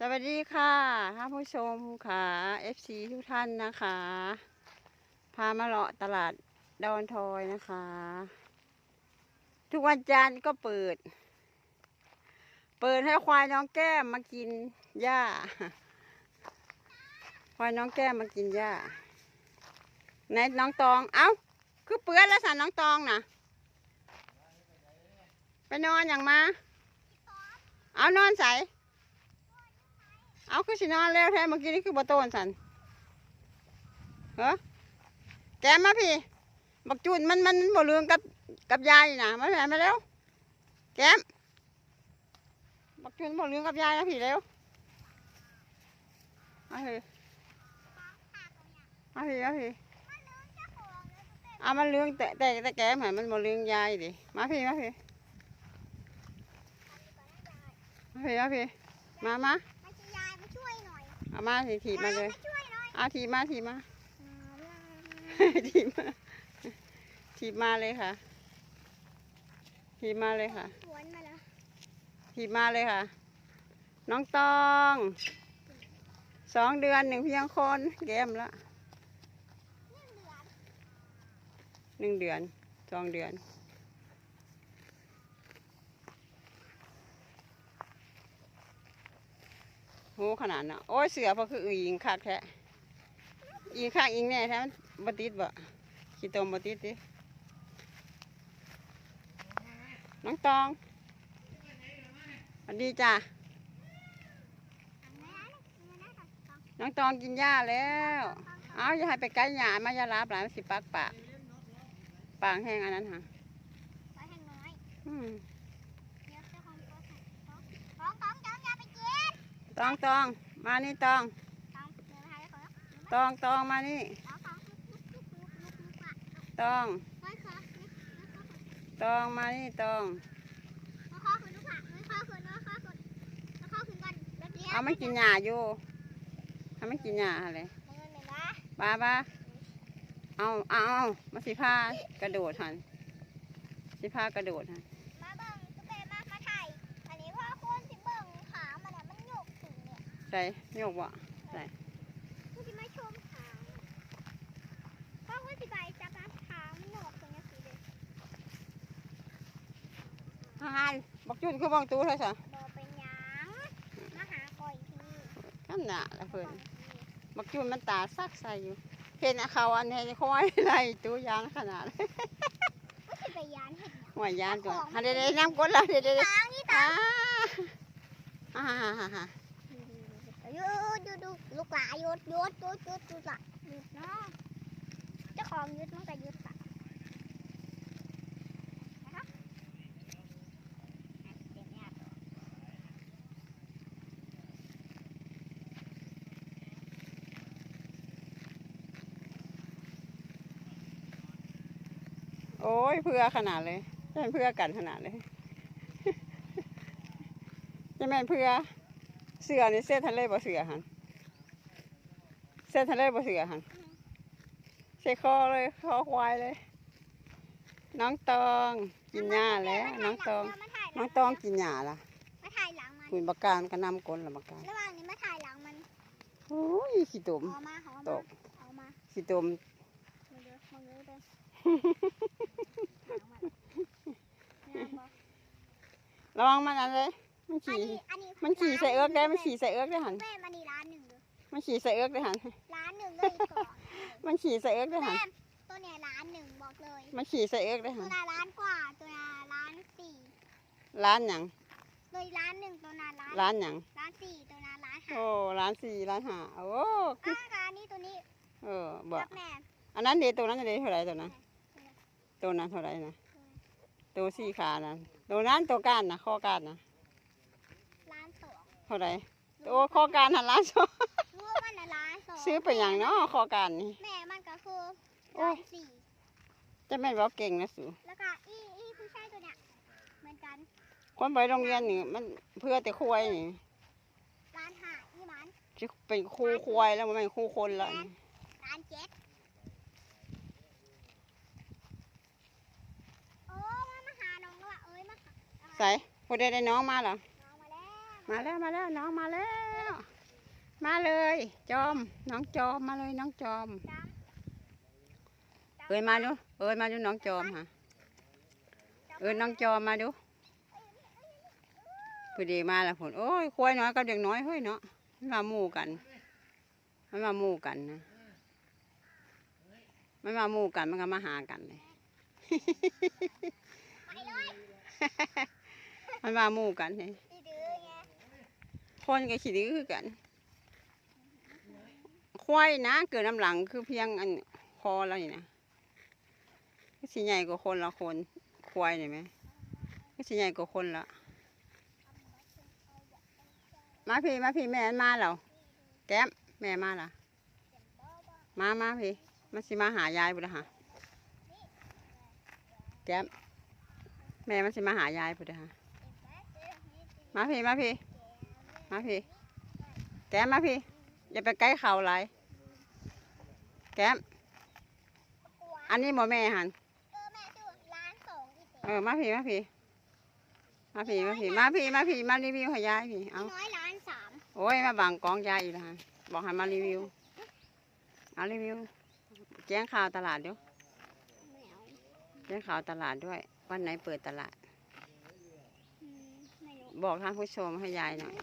สวัสดีค่ะท่านผู้ชมค่ะ FC ทุกท่านนะคะ พามาเลาะตลาดดอนทอยนะคะ ทุกวันจันทร์ก็เปิด เปิดให้ควายน้องแก้มมากินหญ้า ควายน้องแก้มมากินหญ้าไหนน้องตอง เอ้า คือเปื้อนแล้วสันน้องตองนะไปนอนอย่างมา เอานอนใส่ เอาคือสินอนแล้วแท้เมื่อกี้นี่คือบะโตนสันเหรอแกมาพี่ บักจุนมันมันบ่เลืองกับกับยายนะมาแผ่มาเร็วแกมบักจุนบ่เลืองกับยายนะพี่เร็วมาพี่มาพี่มาพี่เอามันเลืองแต่แต่แต่แกมหันมันบ่เลืองยายดิมาพี่มาพี่มาพี่มาพี่มามา เอามาถีถีบมาเลยมาช่วยหน่อยเอาถีบมาถีบมาอ่าถีบมาถีบมาเลยค่ะถีบมาเลยค่ะสวนมาแล้วถีบมาเลยค่ะ น้องตองสองเดือนหนึ่งเพียงคนแก้มละนี่เหลือหนึ่งเดือนสองเดือน โหขนาดน่ะโอ้ยเสือเพราะคืออือยิงคักแท้ยิงคักยิงแน่แท้มันบติดบ่ขี้ตมบติดดิน้องตองสวัสดีจ้ะทำไงนะทำไงนะทำน้องตองกินหญ้าแล้ว เอาอย่าให้ไปไกลหญ้ามาอย่าลาบหลานมันสิปากปากปากแห้งอันนั้นค่ะไว้ให้น้อย ตองตองมานี่ตองตองตองมานี่ตองตองมานี่ตองไม่ขอคุณลูกอะไม่ขอคุณไม่ขอคุณไม่ขอคุณก่อนแป๊บเอาไม่กินหญ้าอยู่ทำไม่กินหญ้าอะไรเงินเลยนะบ้าบ้าเอาเอาเอามาสิพากระโดดหันสิพากระโดดหัน ส่โยกวะคุณสิมาชมขาพ่อคุณสิไปจับนะขามันหยกตรงนี้สิเด้อหันบอกจุนคือบังตู้เท่าสะบอเป็นหยังมาหาก่อยทีนั่นน่ะละเพิ่นบักจุนมันตาซักใส่อยู่เห็นอะเขาอันนี้คอยไรตู้ยางขนาดก็สิไปยานเห็ดหยังหัวยานตัวฮันเดยวๆน้ำกดละเดี๋ยวเดี๋ยวทางนี่ๆตาอ่าฮ่าฮ่าฮ่าฮ่าห ยุดยดดูลูกหลายดยดยดยดหยุดละยดเนาะเจ้าของยดมันก็ยดละนะคะโอ้ยเพื่อขนาดเลยจะเป็นเพื่อกันขนาดเลยจะแม่นเพื่อ เสือนี่เส้นทะเลบ่เสือหันเส้นทะเลบ่เสือหันใส่คอเลยคอควายเลย น้องตองกินหญ้าแล้ว น้องตองมาถ่ายหน้ลัองตองกินหญ้าละมาถ่ายหลังมันคุณประการก็นำกลนละประการระหว่างนี้มาถ่ายหลังมันโอ้ยขี้ตุ่มเอามาเอาตมากเอามาขี้ตุ่มมึงเด้อมึงเด้อเด้อหลังมันระวังมันอะไร มันอันขี่ นี้อันนี้มันขี่ใส่เอิ๊กได้ มันขี่ใส่เอิ๊กได้หัน แม่มันนี่ร้านหนึ่งเลยมันขี่ใส่เอิ๊กได้หัน ร้านหนึ่งเลยก่อนมันขี่ใส่เอิ๊กได้หัแม่นตัวเนี้ยร้านหนึ่งบอกเลย มันขี่ใส่เอิ๊กได้ตัหัวนละร้านกว่าตัวละร้านสี่ร้านหยัง เลยร้านหนึ่งตัวละร้านร้านหยัง ร้านสี่ตัวละร้านห้าโอ้ ร้านสี่ร้านห้าโอ้อ่าร้านนี้ตัวนี้เออบ่รับแม่อันนั้นเดตัวนั้นเดเท่าไหรตัวนั้น ตัวนั้นเท่าไหรนะ ตัวสี่ขานั้นตัวนั้นตัวก้านนะข้อก้านนะร้านสอง เท่าไหรตัวข้อก้านหันร้านสองรู้มันน่ะร้านสองซื้อไปอย่างเนาะข้อก้านนี่แม่มันก็คือโอ้ร้ายนสี่จะแม่นว่าเก่งนะสูแล้วก็อีอีผู้ชายตัวเนี้ยเหมือนกัน คนไปโรงเรียนนี่มันเพื่อแต่ควายนี่ร้านห้าอีหมันจะเป็นครูควายแล้วมันเป็นครูคนละร้านเจ็ดโอ้มามาหาน้องแล้วว่ะเอ้ยมาหาใส่พอได้ได้น้องมาเหรอน้อง มาแล้วมาแล้วมาแล้วน้องมาแล้ว มาเลย จอม น้องจอมมาเลยน้องจอมดเอ้ยมาดูเอ้ยมาดูน้องจอมฮะเอ้ยน้องจอมมาดูพอดีมาแล้วผลโอ้ยควายน้อยกับเด็กน้อยเฮ้ยเนาะมันมาหมู่กัน มันมาหมู่กันนะมันมาหมู่กันมันก็มาหากันเลยไปเลยมันมาหมู่กันเลยดีดื้อไง คนก็ขี้ดื้อคือกัน ควายนะ เกิดน้ำหลังคือเพียงอันคอเรานี่นะสิใหญ่กว่าคนละคน ควายเห็นไหมสิใหญ่กว่าคนละมาพี่มาพี่แม่มาแล้วแก้มแม่มาละมามาพี่มาสิมาหายายบุตรหะแก้มแม่มันสิมาหายายบุตรหะมาพี่มาพี่ มาพี่ แก้มมาพี่ อย่าไปใกล้เขาไรแก้ม อันนี้หมอแม่หันเออแม่ดูร้านสองที่เต๋เออมาพี่มาพี่ มาพี่มาพี่มาพี่มาพี่มารีวิวให้ยายพี่ เอาน้อยร้านสามโอ้ยมาบังกองยายอีกแล้วฮะบอกให้มารีวิวเอารีวิว แจ้งข่าวตลาดเดี๋ยวไม่เอาแจ้งข่าวตลาดด้วย วันไหนเปิดตลาดอืมไม่รู้บอกท่านผู้ชมให้ยายหน่อย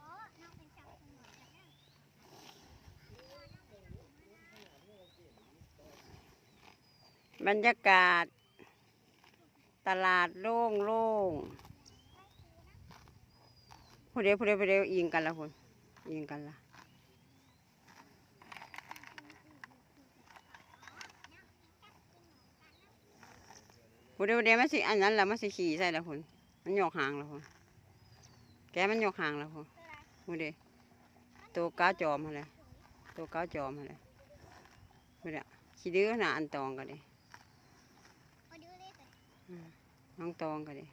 อ๋อน้องเป็นชาวสมุทรสาคร บรรยากาศ ตลาดโล่งโล่งผู้เดียวผู้เดียวผู้เดียวอิงกันละคุณอิงกันละผู้เดียวผู้เดียวมันสิอันนั้นแหละมันสิขี่ใส่ละคุณมันหยกหางละคุณแกมันหยกหางละคุณผู้เดียวตัวก้าวจอมอะไรตัวก้าวจอมอะไรผู้เดียวขี้ดื้อหนาอันตองกันเลย น้องตองกันเลย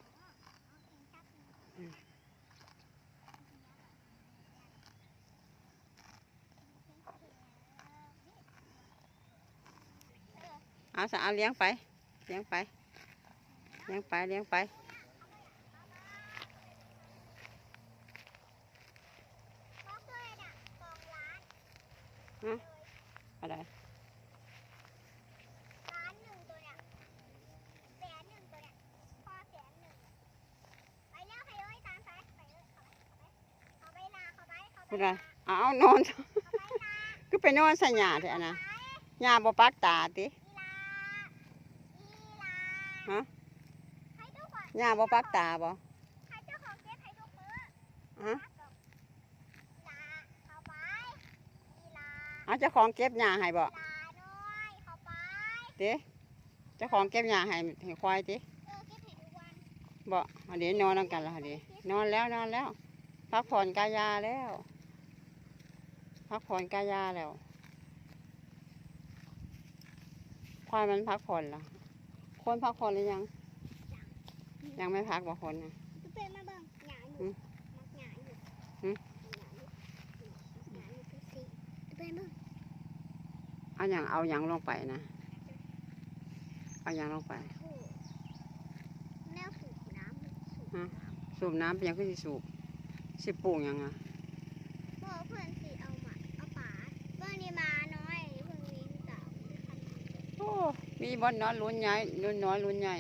เอาสะเอาเลี้ยงไป เลี้ยงไป เลี้ยงไป เลี้ยงไปก็เคยน่ะอะไร ล้านหนึ่งตัวเนี่ยแสนหนึ่งตัวเนี่ยพอแสนหนึ่งไปแล้วใครเอ้ยตามซ้ายไปเลยเข้าไป คุณนะเอานอน ก็ไปนอนใส่หญาเถอะนะหญ้าบ่ปักตาติฮะหญ้าบ่ปักตาบ่ฮะเอาเจ้าของเก็บหญ้าให้บ่เด้เจ้าของเก็บหญ้าให้ให้ควายติบ่เดี๋ยวนอนแล้วกันละเดี๋ยวนอนแล้วนอนแล้ว พักผ่อนกายาแล้ว พักผ่อนกายาแล้ว ควายมันพักผ่อนแล้วคนพักผ่อนหรือยัง ยังไม่พักบ่คนนะจะเป็นมาเบิ่งหยาออืยู่มมักหยาอยู่อืมหยาอยู่หยาอยู่คือสิจะเป็นเบิ่งเอาอย่างเอาอย่างลงไปนะ เอาอย่างลงไปโอ้แนวสูบน้ำสูบฮะสูบน้ำเป็นหยังคือสิสูบสิปลูกหยังอะบอกเพื่อนสิเอามาเอาป่า เพื่อนนี่มาน้อยเพื่อนมีสาวมีคันโอ้ มีบอนน้อยลุ้นใหญ่ลุ้นน้อยลุ้นใหญ่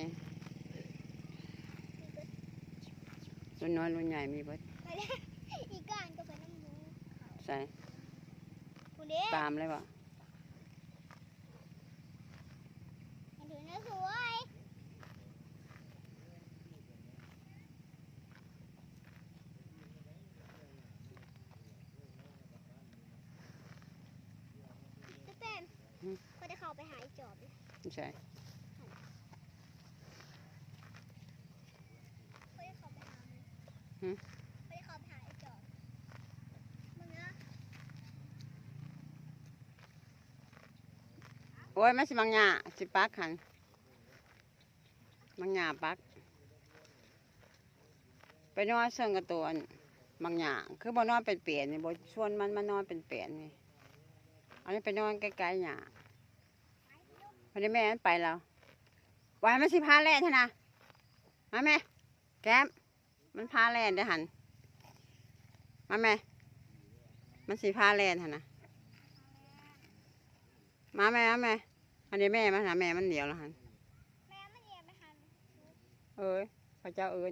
ลุ้นน้อยลุ้นใหญ่มีเบดไปเลยอีกการก็เป็นน้ำมูใส่คุณเด้ตามเลยบ่มันถือเนื้อสวยจะเป็นก็ได้เข้าไปหาอีจ อบเลยใช่ไม่ได้เข้าไปหามันหืมไม่ได้เข้าไปหาไอ้จอบมึงนะโอ้ยมันสิบางหญ้าสิปักหันบางหญ้าปัก ไปนอนเสื่องกับตัวอันบางหญ้าคือบ่นอนเป็นเปลี่ยนนี่บ่ชวนมันมานอนเป็นเปลี่ยนนี่อันนี้ไปนอนใกล้ๆหญ้า วันนี้แม่มันไปแล้ววายมันสิพาแล่นเถอะนะมาแม่ แก้มมันพาแล่นได้อหันมาแม่ มันสีผ้าแลนหั่นนะมาแม่มาแม่อันนี้แม่มันหาแม่มันเหนียวแล้วหันแม่มันเหยียบไม่ทันเอ้ยพระเจ้าเอิญ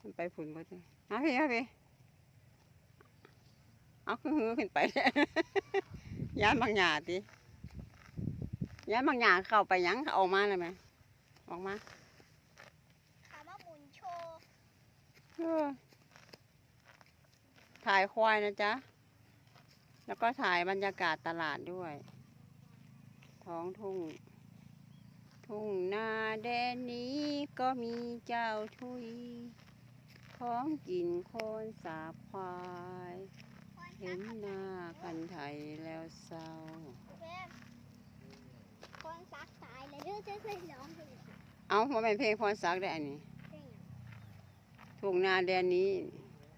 มันไปผุนก็จะมาพี่มาพี่เอาขึ้นหือขึ้นไปย้านบางหยาติ ย้านบางหยาเข้าไปยังออกมาเลยไหมออกมาถามว่าหมุนโชว์ถ่ายควายนะจ๊ะ แล้วก็ถ่ายบรรยากาศตลาดด้วย ท้องทุ่ง ทุ่งนาแดนนี้ก็มีเจ้าทุยของกินโคนสาบควาย เห็นหน้ากันไทยแล้วเศร้า แม่คนซักตายเลยเด้อจะใส่ร้องเพลงเอามาเป็นเพลงพรศักดิ์ได้อันนี้เพลงอะทุ่งนาแดนนี้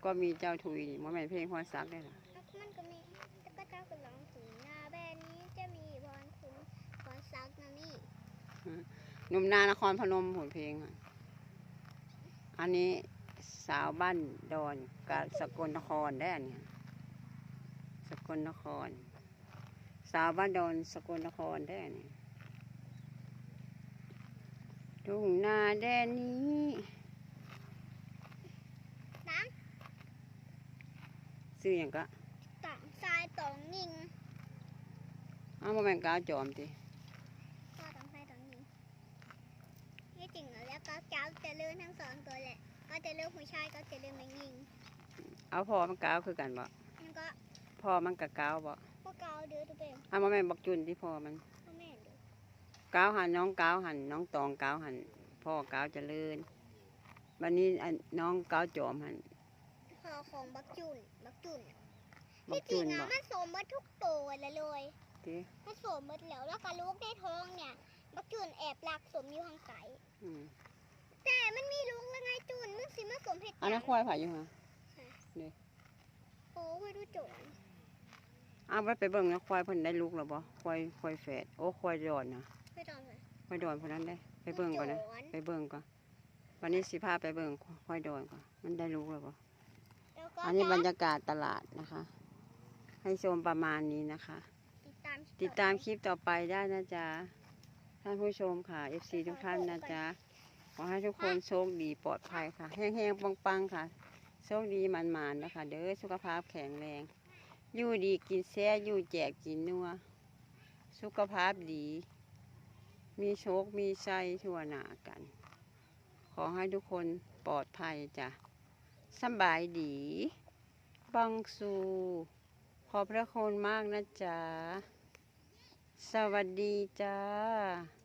ก็มีเจ้าทุยมาเป็นเพลงพรศักดิ์ได้หรอแล้วมันก็มีแล้วก็เจ้าก็ร้องถึงหน้าแบนนี้จะมีพรคุณพรซักนะนี่หนุ่มนานครพนมผลเพลงอะอันนี้สาวบ้านดอนกับสกลนครได้อันเนี้ยสกลนคร สาวบ้านดอนสกลนครได้อันเนี้ย ทุ่งนาแดนนี้น้ซื้ออย่างก็ำต่างทรายตองยิงเอามาแบ่งกาวจอมติก็ต่างทรายตองยิงที่จริงแล้วก็เจ้าจะเลื่อนทั้งสองตัวแหละ ก็จะเลื่อนผู้ชายก็จะเลื่อนไม่ยิง เอาพอมันกาวคือกันบ่มันก็พอมันกับกาวบ่พวกเกาเดือตัวเองเอามาแม่นบักจุนที่พอมันพ่อแม่เดือกาวหันน้องกาวหันน้องตองกาวหันพ่อกาวเจริญวันนี้อันน้องกาวจอมหันพอของบักจุนบักจุนน่ะบัที่กจริจุงนอะบ่มันสมบัติทุกตัวเลยเลยติมันสมบัติแล้วแล้วก็ลูกได้ท้องเนี่ย บักจุนแอบลักสมอยู่ห่างไกลอืมแต่มันมีลูกแล้วไงจุนมึงสิมาสมเพชรอันนั้นควายผ่าอยู่ฮะโอ้ยดูโจนเอาไว้ไปเบิ่งนะควายเพิ่นได้ลูกแล้วบ่ควายควายแฝดโอ้ควายดอนนะ ไม่ต้องเลยควายดอนพวกนั้นได้ ไปเบิ่งก่อนนะโจไปเบิ่งก่อน วันนี้สิพาไปเบิ่งควายดอนก่อน มันได้ลูกแล้วบ่แล้วก็อันนี้บรรจะยากาศตลาดนะคะ ให้ชมประมาณนี้นะคะติดตามติดตามคลิปต่อไปได้นะจ๊ะ ท่านผู้ชมค่ะ FC ทุกท่านนะจ๊ะ ขอให้ทุกคนโชคดีปลอดภัยค่ะ แห้งๆปังๆค่ะ โชคดีมันๆนะคะ เด้อ สุขภาพแข็งแรง อยู่ดีกินแซ่อยู่แจกกินนัว สุขภาพดี มีโชค มีชัยทั่วหน้ากัน ขอให้ทุกคนปลอดภัยจ้ะสบายดีบังสู ขอบพระคุณมากนะจ๊ะ สวัสดีจ้า